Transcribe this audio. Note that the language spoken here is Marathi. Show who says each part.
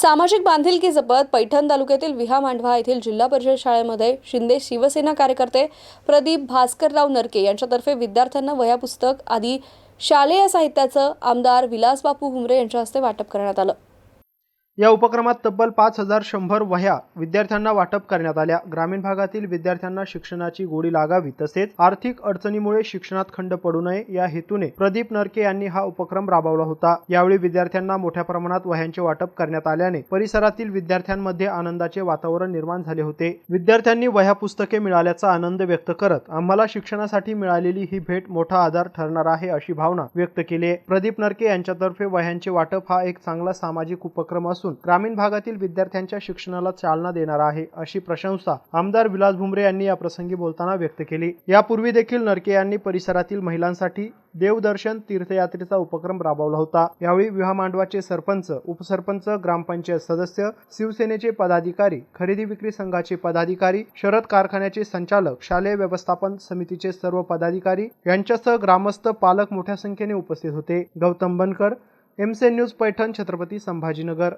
Speaker 1: सामाजिक बांधिलकी जपत पैठण तालुक्यातील विहा मांडवा येथील जिल्हा परिषद शाळेमध्ये शिंदे शिवसेना कार्यकर्ते प्रदीप भास्करराव नरके यांच्यातर्फे विद्यार्थ्यांना वह्या पुस्तक आदी शालेय साहित्याचं आमदार विलासबापू हुमरे यांच्या हस्ते वाटप करण्यात आलं.
Speaker 2: या उपक्रमात तब्बल पाच हजार शंभर वह्या विद्यार्थ्यांना वाटप करण्यात आल्या. ग्रामीण भागातील विद्यार्थ्यांना शिक्षणाची गोडी लागावी तसेच आर्थिक अडचणीमुळे शिक्षणात खंड पडू नये या हेतूने प्रदीप नरके यांनी हा उपक्रम राबवला होता. यावेळी विद्यार्थ्यांना मोठ्या प्रमाणात वह्यांचे वाटप करण्यात आल्याने परिसरातील विद्यार्थ्यांमध्ये आनंदाचे वातावरण निर्माण झाले होते. विद्यार्थ्यांनी वह्या पुस्तके मिळाल्याचा आनंद व्यक्त करत आम्हाला शिक्षणासाठी मिळालेली ही भेट मोठा आधार ठरणार आहे अशी भावना व्यक्त केली आहे. प्रदीप नरके यांच्यातर्फे वह्यांचे वाटप हा एक चांगला सामाजिक उपक्रम असून ग्रामीण भागातील विद्यार्थ्यांच्या शिक्षणाला चालना देणारा आहे अशी प्रशंसा आमदार विलास भुमरे यांनी या प्रसंगी बोलताना व्यक्त केली. यापूर्वी देखील नरके यांनी परिसरातील महिलांसाठी देवदर्शन तीर्थयात्रेचा उपक्रम राबवला होता. यावेळी विवाह मांडवाचे सरपंच उपसरपंच ग्रामपंचायत सदस्य शिवसेनेचे पदाधिकारी खरेदी विक्री संघाचे पदाधिकारी शरद कारखान्याचे संचालक शालेय व्यवस्थापन समितीचे सर्व पदाधिकारी यांच्यासह ग्रामस्थ पालक मोठ्या संख्येने उपस्थित होते. गौतम बनकर एमसे न्यूज पैठण छत्रपती संभाजीनगर.